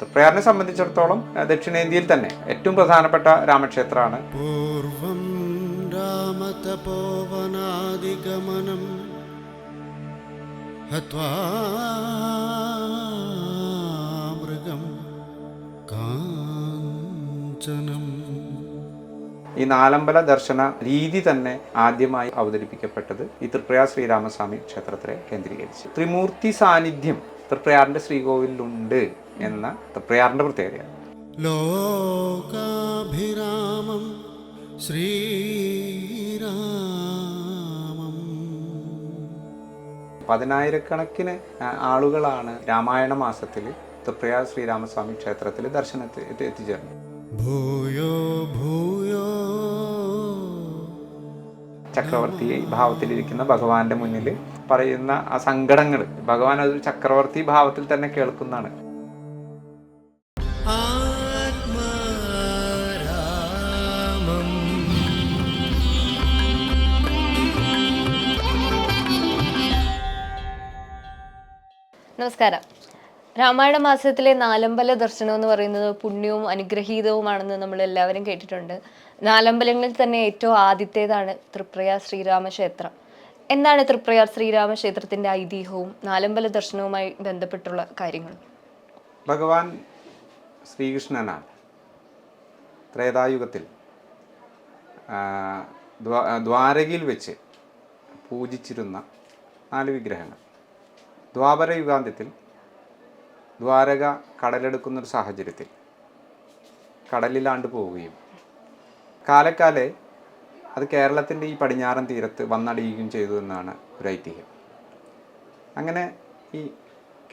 തൃപ്രയാറിനെ സംബന്ധിച്ചിടത്തോളം ദക്ഷിണേന്ത്യയിൽ തന്നെ ഏറ്റവും പ്രധാനപ്പെട്ട രാമക്ഷേത്രമാണ്. പൂർവം രാമതപോവനാദിഗമനം കാഞ്ചനം. ഈ നാലമ്പല ദർശന രീതി തന്നെ ആദ്യമായി അവതരിപ്പിക്കപ്പെട്ടത് ഈ തൃപ്രയാ ശ്രീരാമസ്വാമി ക്ഷേത്രത്തിലെ കേന്ദ്രീകരിച്ച്. ത്രിമൂർത്തി സാന്നിധ്യം തൃപ്രയാറിന്റെ ശ്രീകോവിലുണ്ട് എന്ന തൃപ്രയാറിന്റെ പ്രത്യേകതയാണ്. ലോകാഭിരാമം ശ്രീരാമം. പതിനായിരക്കണക്കിന് ആളുകളാണ് രാമായണ മാസത്തിൽ തൃപ്രയാർ ശ്രീരാമസ്വാമി ക്ഷേത്രത്തിൽ ദർശനത്തിൽ എത്തിച്ചേർന്നത്. ഭൂയോ ഭൂ ചക്രവർത്തി ഭാവത്തിലിരിക്കുന്ന ഭഗവാന്റെ മുന്നിൽ പറയുന്ന ആ സങ്കടങ്ങൾ. ഭഗവാൻ അത് ചക്രവർത്തി ഭാവത്തിൽ തന്നെ കേൾക്കുന്നതാണ്. നമസ്കാരം. രാമായണ മാസത്തിലെ നാലമ്പല ദർശനം എന്ന് പറയുന്നത് പുണ്യവും അനുഗ്രഹീതവുമാണെന്ന് നമ്മൾ എല്ലാവരും കേട്ടിട്ടുണ്ട്. നാലമ്പലങ്ങളിൽ തന്നെ ഏറ്റവും ആദ്യത്തേതാണ് തൃപ്രയാർ ശ്രീരാമക്ഷേത്രം. എന്താണ് തൃപ്രയാർ ശ്രീരാമ ക്ഷേത്രത്തിന്റെ ഐതിഹ്യവും നാലമ്പല ദർശനവുമായി ബന്ധപ്പെട്ടുള്ള കാര്യങ്ങളും ഭഗവാൻ ശ്രീകൃഷ്ണനാണ്. ത്രേതായുഗത്തിൽ ദ്വാരകയിൽ വെച്ച് പൂജിച്ചിരുന്ന നാല് വിഗ്രഹങ്ങൾ. ദ്വാപര യുഗാന്ത്യത്തിൽ ദ്വാരക കടലെടുക്കുന്നൊരു സാഹചര്യത്തിൽ കടലിലാണ്ട് പോവുകയും കാലക്കാലെ അത് കേരളത്തിന്റെ ഈ പടിഞ്ഞാറൻ തീരത്ത് വന്നടിയുകയും ചെയ്തു എന്നാണ് ഒരു ഐതിഹ്യം. അങ്ങനെ ഈ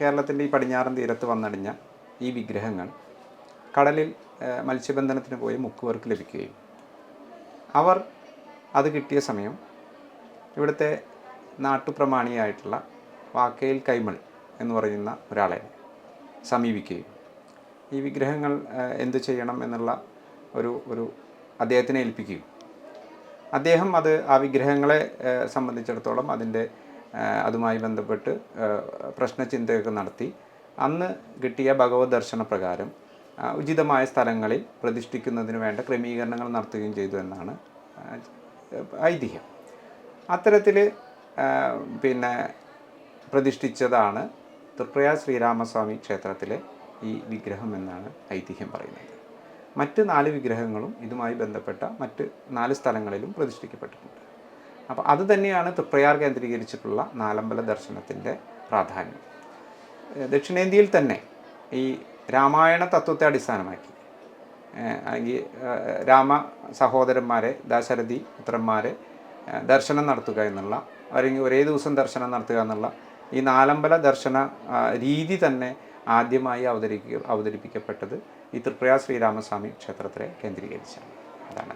കേരളത്തിന്റെ ഈ പടിഞ്ഞാറൻ തീരത്ത് വന്നടിഞ്ഞ ഈ വിഗ്രഹങ്ങൾ കടലിൽ മത്സ്യബന്ധനത്തിന് പോയി മുക്കുവർക്ക് ലഭിക്കുകയും അവർ അത് കിട്ടിയ സമയം ഇവിടുത്തെ നാട്ടുപ്രമാണിയായിട്ടുള്ള വാക്കേൽ കൈമൾ എന്ന് പറയുന്ന ഒരാളെ സമീപിക്കുകയും ഈ വിഗ്രഹങ്ങൾ എന്ത് ചെയ്യണം എന്നുള്ള ഒരു ഒരു അദ്ദേഹത്തിനെ ഏൽപ്പിക്കുകയും. അദ്ദേഹം അത് ആ വിഗ്രഹങ്ങളെ സംബന്ധിച്ചിടത്തോളം അതിന്റെ അതുമായി ബന്ധപ്പെട്ട് പ്രശ്നചിന്തയൊക്കെ നടത്തി. അന്ന് കിട്ടിയ ഭഗവത് ദർശന പ്രകാരം ഉചിതമായ സ്ഥലങ്ങളിൽ പ്രതിഷ്ഠിക്കുന്നതിന് വേണ്ട ക്രമീകരണങ്ങൾ നടത്തുകയും ചെയ്തു എന്നാണ് ഐതിഹ്യം. അത്തരത്തിൽ പിന്നെ പ്രതിഷ്ഠിച്ചതാണ് തൃപ്രയ ശ്രീരാമസ്വാമി ക്ഷേത്രത്തിലെ ഈ വിഗ്രഹം എന്നാണ് ഐതിഹ്യം പറയുന്നത്. മറ്റ് നാല് വിഗ്രഹങ്ങളും ഇതുമായി ബന്ധപ്പെട്ട മറ്റ് നാല് സ്ഥലങ്ങളിലും പ്രതിഷ്ഠിക്കപ്പെട്ടിട്ടുണ്ട്. അപ്പോൾ അത് തന്നെയാണ് തൃപ്രയാർ കേന്ദ്രീകരിച്ചിട്ടുള്ള നാലമ്പല ദർശനത്തിന്റെ പ്രാധാന്യം. ദക്ഷിണേന്ത്യയിൽ തന്നെ ഈ രാമായണ തത്വത്തെ അടിസ്ഥാനമാക്കി അല്ലെങ്കിൽ രാമ സഹോദരന്മാരെ ദാശരഥി പുത്രന്മാരെ ദർശനം നടത്തുക എന്നുള്ള അല്ലെങ്കിൽ ഒരേ ദിവസം ദർശനം നടത്തുക എന്നുള്ള ഈ നാലമ്പല ദർശന രീതി തന്നെ ആദ്യമായി അവതരിക്ക അവതരിപ്പിക്കപ്പെട്ടത് ഈ തൃപ്രയാ ശ്രീരാമസ്വാമി ക്ഷേത്രത്തിലെ കേന്ദ്രീകരിച്ചാണ് അതാണ്.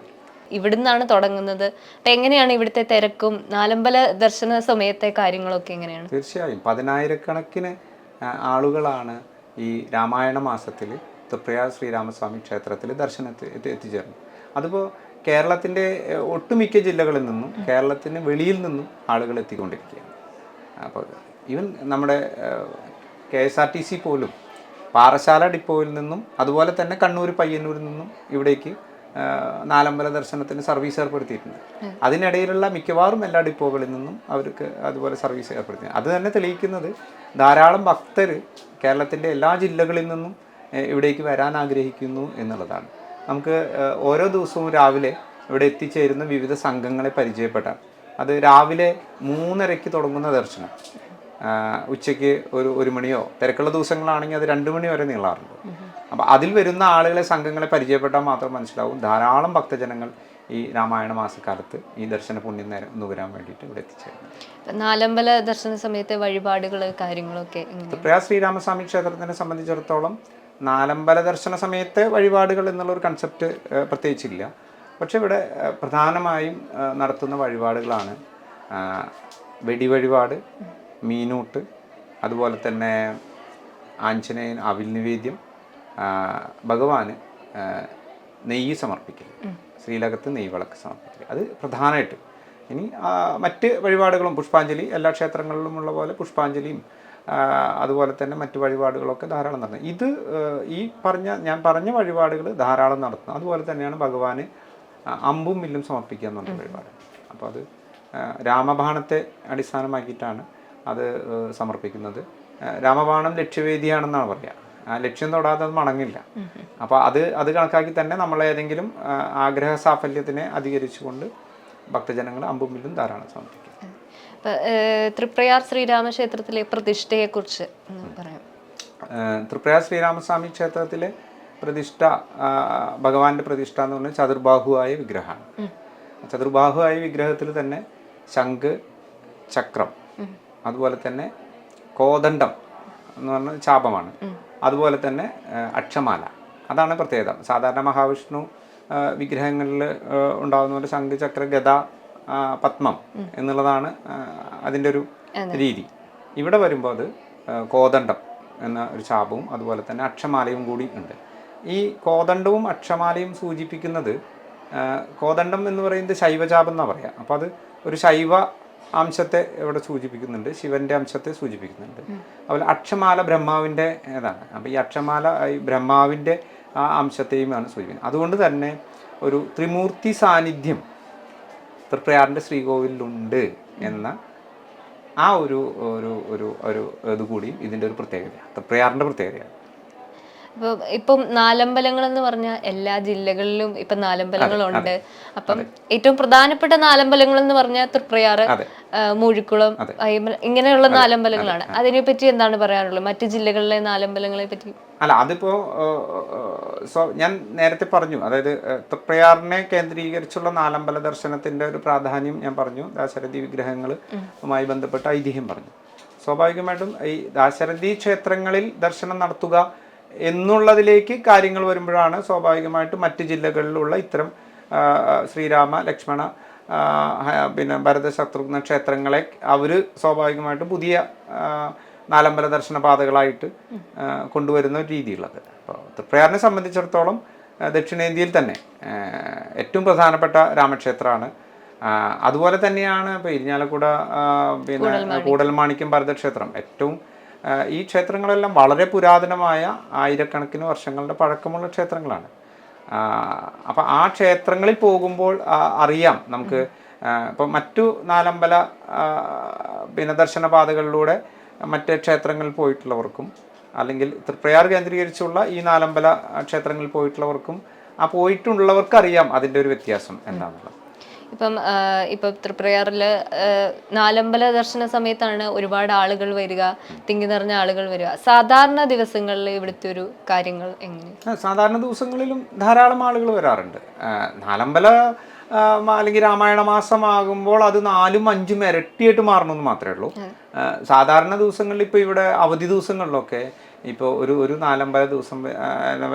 ഇവിടുന്നാണ് തുടങ്ങുന്നത്. അപ്പൊ എങ്ങനെയാണ് ഇവിടുത്തെ തിരക്കും? നാലമ്പല ദർശന സമയത്തെ കാര്യങ്ങളൊക്കെ എങ്ങനെയാണ്? തീർച്ചയായും. പതിനായിരക്കണക്കിന് ആളുകളാണ് ഈ രാമായണ മാസത്തിൽ തൃപ്രയാ ശ്രീരാമസ്വാമി ക്ഷേത്രത്തിൽ ദർശനത്തിൽ എത്തിച്ചേർന്നു അതിപ്പോൾ കേരളത്തിന്റെ ഒട്ടുമിക്ക ജില്ലകളിൽ നിന്നും കേരളത്തിന് വെളിയിൽ നിന്നും ആളുകൾ എത്തിക്കൊണ്ടിരിക്കുകയാണ്. അപ്പോൾ ഈവൻ നമ്മുടെ K S R T C പോലും പാറശാല ഡിപ്പോയിൽ നിന്നും അതുപോലെ തന്നെ കണ്ണൂർ പയ്യന്നൂരിൽ നിന്നും ഇവിടേക്ക് നാലമ്പല ദർശനത്തിന് സർവീസ് ഏർപ്പെടുത്തിയിട്ടുണ്ട്. അതിനിടയിലുള്ള മിക്കവാറും എല്ലാ ഡിപ്പോകളിൽ നിന്നും അവർക്ക് അതുപോലെ സർവീസ് ഏർപ്പെടുത്തി. അത് തന്നെ തെളിയിക്കുന്നത് ധാരാളം ഭക്തർ കേരളത്തിന്റെ എല്ലാ ജില്ലകളിൽ നിന്നും ഇവിടേക്ക് വരാൻ ആഗ്രഹിക്കുന്നു എന്നുള്ളതാണ്. നമുക്ക് ഓരോ ദിവസവും രാവിലെ ഇവിടെ എത്തിച്ചേരുന്ന വിവിധ സംഘങ്ങളെ പരിചയപ്പെട്ടാൽ അത് രാവിലെ മൂന്നരയ്ക്ക് തുടങ്ങുന്ന ദർശനം. ഉച്ചയ്ക്ക് ഒരു ഒരു മണിയോ തിരക്കുള്ള ദിവസങ്ങളാണെങ്കിൽ അത് രണ്ട് മണി വരെ നീളാറുണ്ട്. അപ്പോൾ അതിൽ വരുന്ന ആളുകളെ സംഘങ്ങളെ പരിചയപ്പെട്ടാൽ മാത്രം മനസ്സിലാവും ധാരാളം ഭക്തജനങ്ങൾ ഈ രാമായണ മാസക്കാലത്ത് ഈ ദർശന പുണ്യം നേരം നുകരാൻ വേണ്ടിയിട്ട് ഇവിടെ എത്തിച്ചേരുന്നു നാലമ്പല ദർശന സമയത്തെ വഴിപാടുകൾ കാര്യങ്ങളൊക്കെ തൃപ്രയാ ശ്രീരാമസ്വാമി ക്ഷേത്രത്തിനെ സംബന്ധിച്ചിടത്തോളം നാലമ്പല ദർശന സമയത്തെ വഴിപാടുകൾ എന്നുള്ള ഒരു കൺസെപ്റ്റ് പ്രത്യേകിച്ചില്ല. പക്ഷെ ഇവിടെ പ്രധാനമായും നടത്തുന്ന വഴിപാടുകളാണ് വെടിവഴിപാട് മീനൂട്ട് അതുപോലെ തന്നെ ആഞ്ജനേയൻ അവിൽ നിവേദ്യം ഭഗവാന് നെയ്യ് സമർപ്പിക്കൽ ശ്രീലകത്ത് നെയ്യ് വിളക്ക് സമർപ്പിക്കൽ. അത് പ്രധാനമായിട്ട് ഇനി മറ്റ് വഴിപാടുകളും പുഷ്പാഞ്ജലി എല്ലാ ക്ഷേത്രങ്ങളിലുമുള്ള പോലെ പുഷ്പാഞ്ജലിയും അതുപോലെ തന്നെ മറ്റ് വഴിപാടുകളൊക്കെ ധാരാളം നടത്തുന്നത് ഇത് ഈ പറഞ്ഞ ഞാൻ പറഞ്ഞ വഴിപാടുകൾ ധാരാളം നടത്തുന്നു. അതുപോലെ തന്നെയാണ് ഭഗവാന് അമ്പും വില്ലും സമർപ്പിക്കുക എന്നുള്ള വഴിപാട്. അപ്പോൾ അത് രാമബാണത്തെ അടിസ്ഥാനമാക്കിയിട്ടാണ് അത് സമർപ്പിക്കുന്നത്. രാമബാണം ലക്ഷ്യവേദിയാണെന്നാണ് പറയുക ആ ലക്ഷ്യം തൊടാതെ അത് മടങ്ങില്ല അപ്പോൾ അത് അത് കണക്കാക്കി തന്നെ നമ്മൾ ഏതെങ്കിലും ആഗ്രഹ സാഫല്യത്തിനെ അധികരിച്ചുകൊണ്ട് ഭക്തജനങ്ങൾ അമ്പും വില്ലും ധാരാളം സമർപ്പിക്കും. തൃപ്രയാർ ശ്രീരാമക്ഷേത്രത്തിലെ പ്രതിഷ്ഠയെക്കുറിച്ച് പറയാം. തൃപ്രയാർ ശ്രീരാമസ്വാമി ക്ഷേത്രത്തിലെ പ്രതിഷ്ഠ ഭഗവാന്റെ പ്രതിഷ്ഠ എന്ന് പറഞ്ഞാൽ ചതുർബാഹുവായ വിഗ്രഹമാണ്. ചതുർബാഹുവായ വിഗ്രഹത്തിൽ തന്നെ ശംഖ് ചക്രം അതുപോലെ തന്നെ കോദണ്ഡം എന്ന് പറഞ്ഞ ചാപമാണ്. അതുപോലെ തന്നെ അക്ഷമാല. അതാണ് പ്രത്യേകത. സാധാരണ മഹാവിഷ്ണു വിഗ്രഹങ്ങളിൽ ഉണ്ടാകുന്ന പോലെ ശംഖ് ചക്ര ഗദ പത്മം എന്നുള്ളതാണ് അതിന്റെ ഒരു രീതി. ഇവിടെ വരുമ്പോൾ അത് കോദണ്ഡം എന്ന ഒരു ചാപവും അതുപോലെ തന്നെ അക്ഷമാലയും കൂടി ഉണ്ട്. ഈ കോദണ്ഡവും അക്ഷമാലയും സൂചിപ്പിക്കുന്നത് കോദണ്ഡം എന്ന് പറയുന്നത് ശൈവചാപം എന്നാണ് പറയുക അപ്പോൾ അത് ഒരു ശൈവ അംശത്തെ ഇവിടെ സൂചിപ്പിക്കുന്നുണ്ട് ശിവന്റെ അംശത്തെ സൂചിപ്പിക്കുന്നുണ്ട്. അതുപോലെ അക്ഷമാല ബ്രഹ്മാവിന്റെ ഏതാണ്? അപ്പോൾ ഈ അക്ഷമാല ഈ ബ്രഹ്മാവിന്റെ ആ അംശത്തെയുമാണ് സൂചിപ്പിക്കുന്നത്. അതുകൊണ്ട് തന്നെ ഒരു ത്രിമൂർത്തി സാന്നിധ്യം തൃപ്രയാറിന്റെ ശ്രീകോവിലുണ്ട് എന്ന ആ ഒരു ഒരു ഒരു ഒരു ഇതുകൂടിയും ഇതിന്റെ ഒരു പ്രത്യേകത തൃപ്രയാറിന്റെ പ്രത്യേകതയാണ്. ഇപ്പൊ ഇപ്പം നാലമ്പലങ്ങൾ എന്ന് പറഞ്ഞാൽ എല്ലാ ജില്ലകളിലും ഇപ്പൊ നാലമ്പലങ്ങളുണ്ട്. അപ്പം ഏറ്റവും പ്രധാനപ്പെട്ട നാലമ്പലങ്ങൾ എന്ന് പറഞ്ഞാൽ തൃപ്രയാറ്. മൂഴിക്കുളം ഇങ്ങനെയുള്ള നാലമ്പലങ്ങളാണ്. അതിനെപ്പറ്റി എന്താണ് പറയാനുള്ളത്? മറ്റു ജില്ലകളിലെ നാലമ്പലങ്ങളെ പറ്റി. അല്ല അതിപ്പോ സോ ഞാൻ നേരത്തെ പറഞ്ഞു. അതായത് തൃപ്രയാറിനെ കേന്ദ്രീകരിച്ചുള്ള നാലമ്പല ദർശനത്തിന്റെ ഒരു പ്രാധാന്യം ഞാൻ പറഞ്ഞു. ദാശരഥി വിഗ്രഹങ്ങളുമായി ബന്ധപ്പെട്ട ഐതിഹ്യം പറഞ്ഞു. സ്വാഭാവികമായിട്ടും ഈ ദാശരഥി ക്ഷേത്രങ്ങളിൽ ദർശനം നടത്തുക എന്നുള്ളതിലേക്ക് കാര്യങ്ങൾ വരുമ്പോഴാണ് സ്വാഭാവികമായിട്ട് മറ്റ് ജില്ലകളിലുള്ള ഇത്തരം ശ്രീരാമ ലക്ഷ്മണ പിന്നെ ഭരത ശത്രുഘ്ന ക്ഷേത്രങ്ങളെ അവർ സ്വാഭാവികമായിട്ട് പുതിയ നാലമ്പല ദർശന പാതകളായിട്ട് കൊണ്ടുവരുന്ന ഒരു രീതിയുള്ളത്. അപ്പോൾ തൃപ്രയാറിനെ സംബന്ധിച്ചിടത്തോളം ദക്ഷിണേന്ത്യയിൽ തന്നെ ഏറ്റവും പ്രധാനപ്പെട്ട രാമക്ഷേത്രമാണ്. അതുപോലെ തന്നെയാണ് ഇപ്പോൾ ഇരിഞ്ഞാലക്കുട പിന്നെ കൂടൽമാണിക്യം ഭരതക്ഷേത്രം. ഏറ്റവും ഈ ക്ഷേത്രങ്ങളെല്ലാം വളരെ പുരാതനമായ ആയിരക്കണക്കിന് വർഷങ്ങളുടെ പഴക്കമുള്ള ക്ഷേത്രങ്ങളാണ്. അപ്പം ആ ക്ഷേത്രങ്ങളിൽ പോകുമ്പോൾ അറിയാം നമുക്ക് ഇപ്പം മറ്റു നാലമ്പല പിന്നെ ദർശന പാതകളിലൂടെ മറ്റ് ക്ഷേത്രങ്ങളിൽ പോയിട്ടുള്ളവർക്കും അല്ലെങ്കിൽ തൃപ്രയാർ കേന്ദ്രീകരിച്ചുള്ള ഈ നാലമ്പല ക്ഷേത്രങ്ങളിൽ പോയിട്ടുള്ളവർക്കും ആ പോയിട്ടുള്ളവർക്ക് അറിയാം അതിന്റെ ഒരു വ്യത്യാസം എന്താണെന്നുള്ളത് ഇപ്പം ഇപ്പം തൃപ്രയാറിൽ നാലമ്പല ദർശന സമയത്താണ് ഒരുപാട് ആളുകൾ വരിക തിങ്ങി നിറഞ്ഞ ആളുകൾ വരിക. സാധാരണ ദിവസങ്ങളിൽ ഇവിടുത്തെ ഒരു കാര്യങ്ങൾ എങ്ങനെ സാധാരണ ദിവസങ്ങളിലും ധാരാളം ആളുകൾ വരാറുണ്ട്. നാലമ്പല അല്ലെങ്കിൽ രാമായണ മാസമാകുമ്പോൾ അത് നാലും അഞ്ചും ഇരട്ടിയായിട്ട് മാറണമെന്ന് മാത്രമേ ഉള്ളൂ. സാധാരണ ദിവസങ്ങളിൽ ഇപ്പോൾ ഇവിടെ അവധി ദിവസങ്ങളിലൊക്കെ ഇപ്പോൾ ഒരു ഒരു നാലമ്പല ദിവസം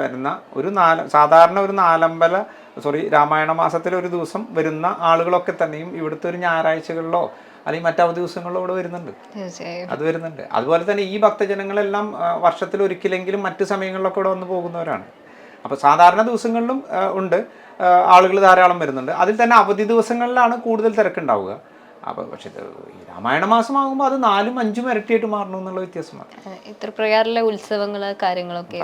വരുന്ന ഒരു നാല് സാധാരണ ഒരു നാലമ്പല സോറി രാമായണ മാസത്തിൽ ഒരു ദിവസം വരുന്ന ആളുകളൊക്കെ തന്നെയും ഇവിടുത്തെ ഒരു ഞായറാഴ്ചകളിലോ അല്ലെങ്കിൽ മറ്റവ ദിവസങ്ങളിലോ ഇവിടെ വരുന്നുണ്ട്. അത് വരുന്നുണ്ട്. അതുപോലെ തന്നെ ഈ ഭക്തജനങ്ങളെല്ലാം വർഷത്തിൽ ഒരിക്കലെങ്കിലും മറ്റ് സമയങ്ങളിലൊക്കെ ഇവിടെ വന്ന് പോകുന്നവരാണ്. അപ്പോൾ സാധാരണ ദിവസങ്ങളിലും ഉണ്ട്. ആളുകൾ ധാരാളം വരുന്നുണ്ട്. അതിൽ തന്നെ അവധി ദിവസങ്ങളിലാണ് കൂടുതൽ തിരക്കുണ്ടാവുക. അപ്പോൾ പക്ഷേ ഈ രാമായണ മാസമാകുമ്പോൾ അത് നാലും അഞ്ചും ഇരട്ടിയായിട്ട് മാറണം എന്നുള്ള വ്യത്യാസമാണ്. ഇത്ര പ്രകാരമുള്ള ഉത്സവങ്ങൾ കാര്യങ്ങളൊക്കെ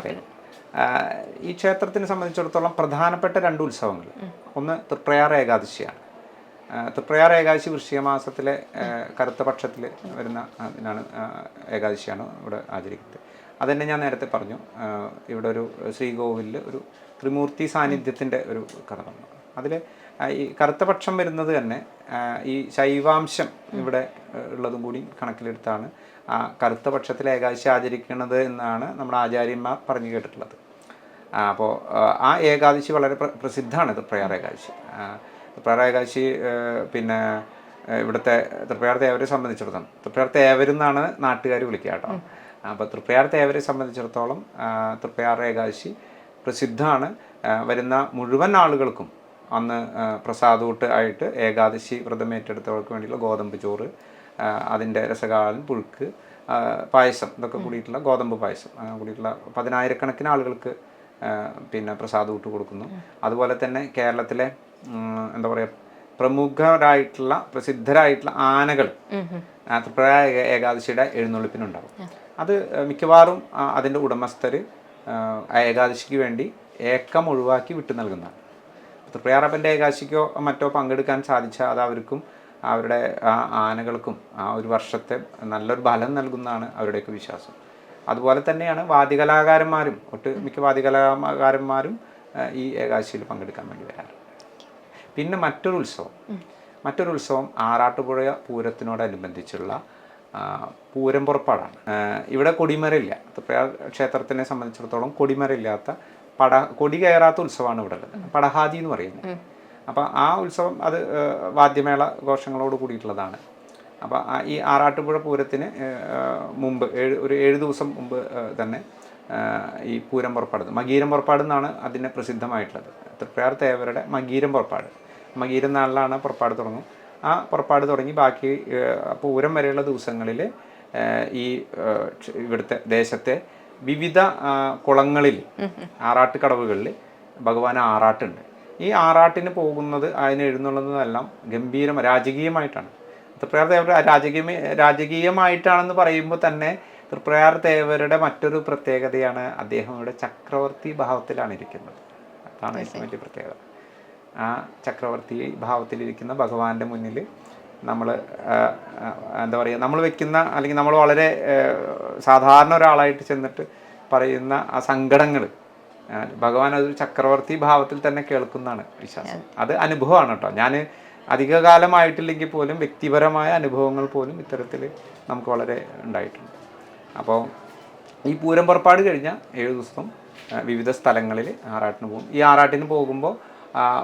ഈ ക്ഷേത്രത്തിനെ സംബന്ധിച്ചിടത്തോളം പ്രധാനപ്പെട്ട രണ്ട് ഉത്സവങ്ങൾ. ഒന്ന് തൃപ്രയാർ ഏകാദശിയാണ്. തൃപ്രയാർ ഏകാദശി വൃശ്ചിക മാസത്തിലെ ആ, കറുത്ത പക്ഷത്തിൽ വരുന്ന അതിനാണ് ഏകാദശിയാണ് ഇവിടെ ആചരിക്കുന്നത്. അതുതന്നെ ഞാൻ നേരത്തെ പറഞ്ഞു. ഇവിടെ ഒരു ശ്രീകോവിലിൽ ഒരു ത്രിമൂർത്തി സാന്നിധ്യത്തിന്റെ ഒരു കഥ വന്നു അതിൽ ഈ കറുത്ത പക്ഷം വരുന്നത് തന്നെ ഈ ശൈവാംശം ഇവിടെ ഉള്ളതും കൂടി കണക്കിലെടുത്താണ്. കറുത്ത പക്ഷത്തിൽ ഏകാദശി ആചരിക്കുന്നത് എന്നാണ് നമ്മുടെ ആചാര്യന്മാർ പറഞ്ഞു കേട്ടിട്ടുള്ളത്. അപ്പോൾ ആ ഏകാദശി വളരെ പ്ര- പ്രസിദ്ധമാണ് തൃപ്രയാർ ഏകാദശി തൃപ്രയാർ ഏകാദശി പിന്നെ ഇവിടുത്തെ തൃപ്രയാർ തേവരെ സംബന്ധിച്ചിടത്തോളം തൃപ്രയാർ തേവരെന്നാണ് നാട്ടുകാർ വിളിക്കുക കേട്ടോ. അപ്പോൾ തൃപ്രയാർ തേവരെ സംബന്ധിച്ചിടത്തോളം തൃപ്രയാർ ഏകാദശി പ്രസിദ്ധമാണ്. വരുന്ന മുഴുവൻ ആളുകൾക്കും അന്ന് പ്രസാദൂട്ട് ആയിട്ട് ഏകാദശി വ്രതം ഏറ്റെടുത്തവർക്ക് വേണ്ടിയുള്ള ഗോതമ്പ് ചോറ് അതിന്റെ രസകാലൻ പുഴുക്ക് പായസം ഇതൊക്കെ കൂടിയിട്ടുള്ള ഗോതമ്പ് പായസം കൂടിയിട്ടുള്ള പതിനായിരക്കണക്കിന് ആളുകൾക്ക് പിന്നെ പ്രസാദം ഇട്ട് കൊടുക്കുന്നു. അതുപോലെ തന്നെ കേരളത്തിലെ എന്താ പറയുക പ്രമുഖരായിട്ടുള്ള പ്രസിദ്ധരായിട്ടുള്ള ആനകൾ ആ ത്രിപുര ഏക- ഏകാദശിയുടെ എഴുന്നള്ളിപ്പിനുണ്ടാവും. അത് മിക്കവാറും അതിന്റെ ഉടമസ്ഥർ ഏകാദശിക്ക് വേണ്ടി ഏക്കം ഒഴിവാക്കി വിട്ടു നൽകുന്നതാണ്. തൃപ്രയാറപ്പന്റെ ഏകാശിക്കോ മറ്റോ പങ്കെടുക്കാൻ സാധിച്ചാൽ അത് അവർക്കും അവരുടെ ആ ആനകൾക്കും ആ ഒരു വർഷത്തെ നല്ലൊരു ഫലം നൽകുന്നതാണ് അവരുടെയൊക്കെ വിശ്വാസം. അതുപോലെ തന്നെയാണ് വാദികലാകാരന്മാരും ഒട്ട് മിക്ക വാദ്യകലാകാരന്മാരും ഈ ഏകാശിയിൽ പങ്കെടുക്കാൻ വേണ്ടി വരാറ്. പിന്നെ മറ്റൊരു ഉത്സവം. മറ്റൊരു ഉത്സവം ആറാട്ടുപുഴ പൂരത്തിനോടനുബന്ധിച്ചുള്ള പൂരം പുറപ്പാടാണ്. ഇവിടെ കൊടിമരയില്ല. തൃപ്രയാർ ക്ഷേത്രത്തിനെ സംബന്ധിച്ചിടത്തോളം കൊടിമരയില്ലാത്ത പട കൊടി കയറാത്ത ഉത്സവമാണ് ഇവിടെ ഉള്ളത്. പടഹാദി എന്ന് പറയുന്നത്. അപ്പം ആ ഉത്സവം അത് വാദ്യമേള ഘോഷങ്ങളോട് കൂടിയിട്ടുള്ളതാണ്. അപ്പോൾ ഈ ആറാട്ടുപുഴ പൂരത്തിന് മുമ്പ് ഏഴ് ഒരു ഏഴ് ദിവസം മുമ്പ് തന്നെ ഈ പൂരം പുറപ്പാട് മകീരം പുറപ്പാട് എന്നാണ് അതിന് പ്രസിദ്ധമായിട്ടുള്ളത്. തൃപ്രയാർ തേവരുടെ മകീരം പുറപ്പാട്. മകീരം നാളിലാണ് പുറപ്പാട് തുടങ്ങും. ആ പുറപ്പാട് തുടങ്ങി ബാക്കി പൂരം വരെയുള്ള ദിവസങ്ങളിൽ ഈ ഇവിടുത്തെ ദേശത്തെ വിവിധ കുളങ്ങളിൽ ആറാട്ട് കടവുകളിൽ ഭഗവാൻ ആറാട്ടുണ്ട്. ഈ ആറാട്ടിന് പോകുന്നത് അതിന് എഴുന്നള്ളുന്നതെല്ലാം ഗംഭീരം രാജകീയമായിട്ടാണ്. തൃപ്രയാർ തേവർ രാജകീയ രാജകീയമായിട്ടാണെന്ന് പറയുമ്പോൾ തന്നെ തൃപ്രയാർ ദേവരുടെ മറ്റൊരു പ്രത്യേകതയാണ് അദ്ദേഹം ഇവിടെ ചക്രവർത്തി ഭാവത്തിലാണ് ഇരിക്കുന്നത്. അതാണ് ഏറ്റവും വലിയ പ്രത്യേകത. ആ ചക്രവർത്തി ഭാവത്തിലിരിക്കുന്ന ഭഗവാന്റെ മുന്നിൽ നമ്മൾ എന്താ പറയുക നമ്മൾ വെക്കുന്ന അല്ലെങ്കിൽ നമ്മൾ വളരെ സാധാരണ ഒരാളായിട്ട് ചെന്നിട്ട് പറയുന്ന ആ സങ്കടങ്ങൾ ഭഗവാൻ അതൊരു ചക്രവർത്തി ഭാവത്തിൽ തന്നെ കേൾക്കുന്നതാണ് വിശ്വാസം. അത് അനുഭവമാണ് കേട്ടോ. ഞാൻ അധികകാലമായിട്ടില്ലെങ്കിൽ പോലും വ്യക്തിപരമായ അനുഭവങ്ങൾ പോലും ഇത്തരത്തിൽ നമുക്ക് വളരെ ഉണ്ടായിട്ടുണ്ട്. അപ്പോൾ ഈ പൂരം പുറപ്പാട് കഴിഞ്ഞാൽ ഏഴ് ദിവസം വിവിധ സ്ഥലങ്ങളിൽ ആറാട്ടിന് പോകും. ഈ ആറാട്ടിന് പോകുമ്പോൾ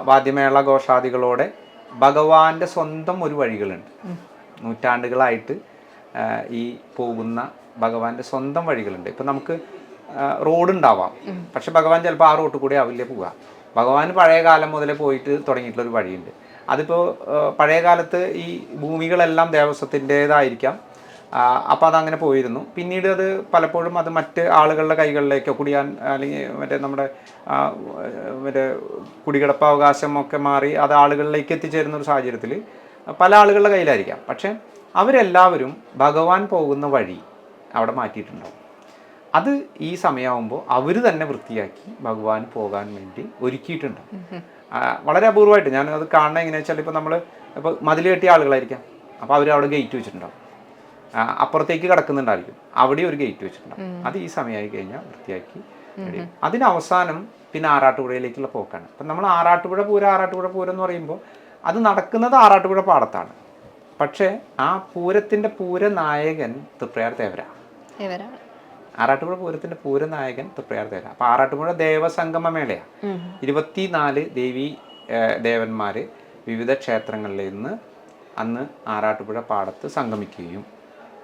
വാദ്യമേള ഘോഷാദികളോടെ ഭഗവാന്റെ സ്വന്തം ഒരു വഴികളുണ്ട്. നൂറ്റാണ്ടുകളായിട്ട് ഈ പോകുന്ന ഭഗവാന്റെ സ്വന്തം വഴികളുണ്ട്. ഇപ്പം നമുക്ക് റോഡ് ഉണ്ടാവാം. പക്ഷെ ഭഗവാൻ ചിലപ്പോൾ ആ റോട്ട് കൂടെ ആവില്ല പോവുക. ഭഗവാൻ പഴയ കാലം മുതലേ പോയിട്ട് തുടങ്ങിയിട്ടുള്ള ഒരു വഴിയുണ്ട്. അതിപ്പോൾ പഴയ കാലത്ത് ഈ ഭൂമികളെല്ലാം ദേവസ്വത്തിന്റേതായിരിക്കാം. അപ്പോൾ അതങ്ങനെ പോയിരുന്നു. പിന്നീട് അത് പലപ്പോഴും അത് മറ്റ് ആളുകളുടെ കൈകളിലേക്കോ കുടിയാൻ അല്ലെങ്കിൽ മറ്റേ നമ്മുടെ മറ്റേ കുടികിടപ്പാവകാശം ഒക്കെ മാറി അത് ആളുകളിലേക്ക് എത്തിച്ചേരുന്ന ഒരു സാഹചര്യത്തിൽ പല ആളുകളുടെ കയ്യിലായിരിക്കാം. പക്ഷേ അവരെല്ലാവരും ഭഗവാൻ പോകുന്ന വഴി അവിടെ മാറ്റിയിട്ടുണ്ടാവും. അത് ഈ സമയമാകുമ്പോൾ അവർ തന്നെ വൃത്തിയാക്കി ഭഗവാൻ പോകാൻ വേണ്ടി ഒരുക്കിയിട്ടുണ്ട്. വളരെ അപൂർവമായിട്ട്. ഞാൻ അത് കാണുന്നത് എങ്ങനെയാ വെച്ചാൽ ഇപ്പോൾ നമ്മൾ ഇപ്പോൾ മതിൽ കെട്ടിയ ആളുകളായിരിക്കാം. അപ്പോൾ അവർ അവിടെ ഗേറ്റ് വെച്ചിട്ടുണ്ടാവും. അപ്പുറത്തേക്ക് കിടക്കുന്നുണ്ടായിരിക്കും. അവിടെ ഒരു ഗേറ്റ് വെച്ചിട്ടുണ്ടാവും. അത് ഈ സമയമായി കഴിഞ്ഞാൽ വൃത്തിയാക്കി. അതിന് അവസാനം പിന്നെ ആറാട്ടുപുഴയിലേക്കുള്ള പോക്കാണ്. അപ്പം നമ്മൾ ആറാട്ടുപുഴ പൂരം ആറാട്ടുപുഴ പൂരം എന്ന് പറയുമ്പോൾ അത് നടക്കുന്നത് ആറാട്ടുപുഴ പാടത്താണ്. പക്ഷേ ആ പൂരത്തിന്റെ പൂരനായകൻ തൃപ്രയാർ തേവര. ഇവരാണ് ആറാട്ടുപുഴ പൂരത്തിന്റെ പൂരനായകൻ തൃപ്രയാർ തേവര അപ്പൊ ആറാട്ടുപുഴ ദേവസംഗമ മേളയാണ് ഇരുപത്തിനാല് ദേവി ദേവന്മാര് വിവിധ ക്ഷേത്രങ്ങളിൽ നിന്ന് അന്ന് ആറാട്ടുപുഴ പാടത്ത് സംഗമിക്കുകയും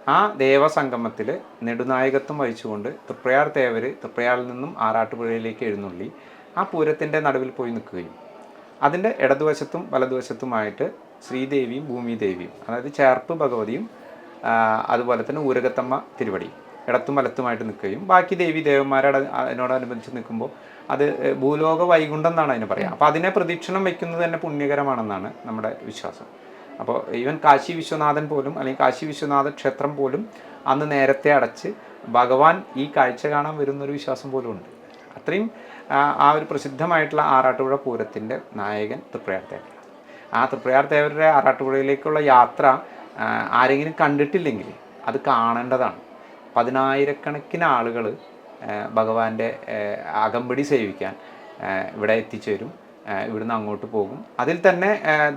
ആ ദേവസംഗമത്തിൽ നെടുനായകത്വം വഹിച്ചുകൊണ്ട് തൃപ്രയാർ തേവര് തൃപ്രയാറിൽ നിന്നും ആറാട്ടുപുഴയിലേക്ക് എഴുന്നള്ളി ആ പൂരത്തിന്റെ നടുവിൽ പോയി നിൽക്കുകയും അതിന്റെ ഇടതുവശത്തും വലതുവശത്തുമായിട്ട് ശ്രീദേവിയും ഭൂമിദേവിയും അതായത് ചേർപ്പ് ഭഗവതിയും അതുപോലെ തന്നെ ഊരകത്തമ്മ തിരുവടി ഇടത്തും വലത്തുമായിട്ട് നിൽക്കുകയും ബാക്കി ദേവി ദേവന്മാരുടെ അതിനോടനുബന്ധിച്ച് നിൽക്കുമ്പോൾ അത് ഭൂലോക വൈകുണ്ഠം എന്നാണ് അതിന് പറയുക അപ്പോൾ അതിനെ പ്രദക്ഷിണം വയ്ക്കുന്നത് തന്നെ പുണ്യകരമാണെന്നാണ് നമ്മുടെ വിശ്വാസം. അപ്പോൾ ഈവൻ കാശി വിശ്വനാഥൻ പോലും അല്ലെങ്കിൽ കാശി വിശ്വനാഥ ക്ഷേത്രം പോലും അന്ന് നേരത്തെ അടച്ച് ഭഗവാൻ ഈ കാഴ്ച കാണാൻ വരുന്നൊരു വിശ്വാസം പോലും ഉണ്ട്. അത്രയും ആ, ഒരു പ്രസിദ്ധമായിട്ടുള്ള ആറാട്ടുപുഴ പൂരത്തിന്റെ നായകൻ തൃപ്രയാർ തേവരാണ് ആ തൃപ്രയാർ തേവരുടെ ആറാട്ടുപുഴയിലേക്കുള്ള യാത്ര ആരെങ്കിലും കണ്ടിട്ടില്ലെങ്കിൽ അത് കാണേണ്ടതാണ്. പതിനായിരക്കണക്കിന് ആളുകൾ ഭഗവാന്റെ അകമ്പടി സേവിക്കാൻ ഇവിടെ എത്തിച്ചേരും ഇവിടുന്ന് അങ്ങോട്ട് പോകും. അതിൽ തന്നെ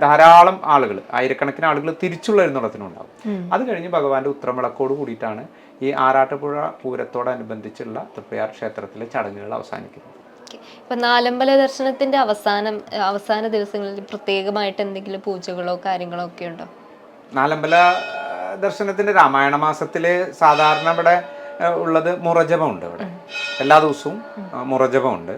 ധാരാളം ആളുകൾ ആയിരക്കണക്കിന് ആളുകൾ തിരിച്ചുള്ള എഴുന്നള്ളത്തിനുണ്ടാവും അത് കഴിഞ്ഞ് ഭഗവാന്റെ ഉത്തരവിളക്കോട് കൂടിയിട്ടാണ് ഈ ആറാട്ടുപുഴ പൂരത്തോടനുബന്ധിച്ചുള്ള തൃപ്പയാർ ക്ഷേത്രത്തിലെ ചടങ്ങുകൾ അവസാനിക്കുന്നത്. ഇപ്പൊ നാലമ്പല ദർശനത്തിന്റെ അവസാനം അവസാന ദിവസങ്ങളിൽ പ്രത്യേകമായിട്ട് എന്തെങ്കിലും പൂജകളോ കാര്യങ്ങളോ ഒക്കെ ഉണ്ടോ? നാലമ്പല ആ, ദർശനത്തിന്റെ രാമായണ മാസത്തിൽ സാധാരണ ഇവിടെ ഉള്ളത് മുറജപമുണ്ട് ഇവിടെ. എല്ലാ ദിവസവും മുറജപമുണ്ട്.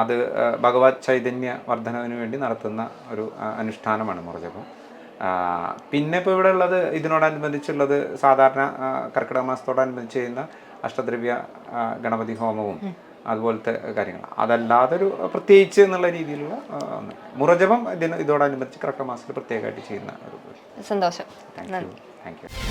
അത് ഭഗവത് ചൈതന്യ വർധനവിന് വേണ്ടി നടത്തുന്ന ഒരു അനുഷ്ഠാനമാണ് മുറജപം. പിന്നെ ഇപ്പോൾ ഇവിടെ ഉള്ളത് ഇതിനോടനുബന്ധിച്ചുള്ളത് സാധാരണ കർക്കിടക മാസത്തോടനുബന്ധിച്ച് ചെയ്യുന്ന അഷ്ടദ്രവ്യ ഗണപതി ഹോമവും. അതുപോലത്തെ കാര്യങ്ങൾ. അതല്ലാതെ ഒരു പ്രത്യേകിച്ച് എന്നുള്ള രീതിയിലുള്ള. മുറജപം ഇതിന് ഇതോടനുബന്ധിച്ച് കർക്കമാസത്തിൽ മാസത്തിൽ പ്രത്യേകമായിട്ട് ചെയ്യുന്ന ഒരു സന്തോഷം. Thank you thank you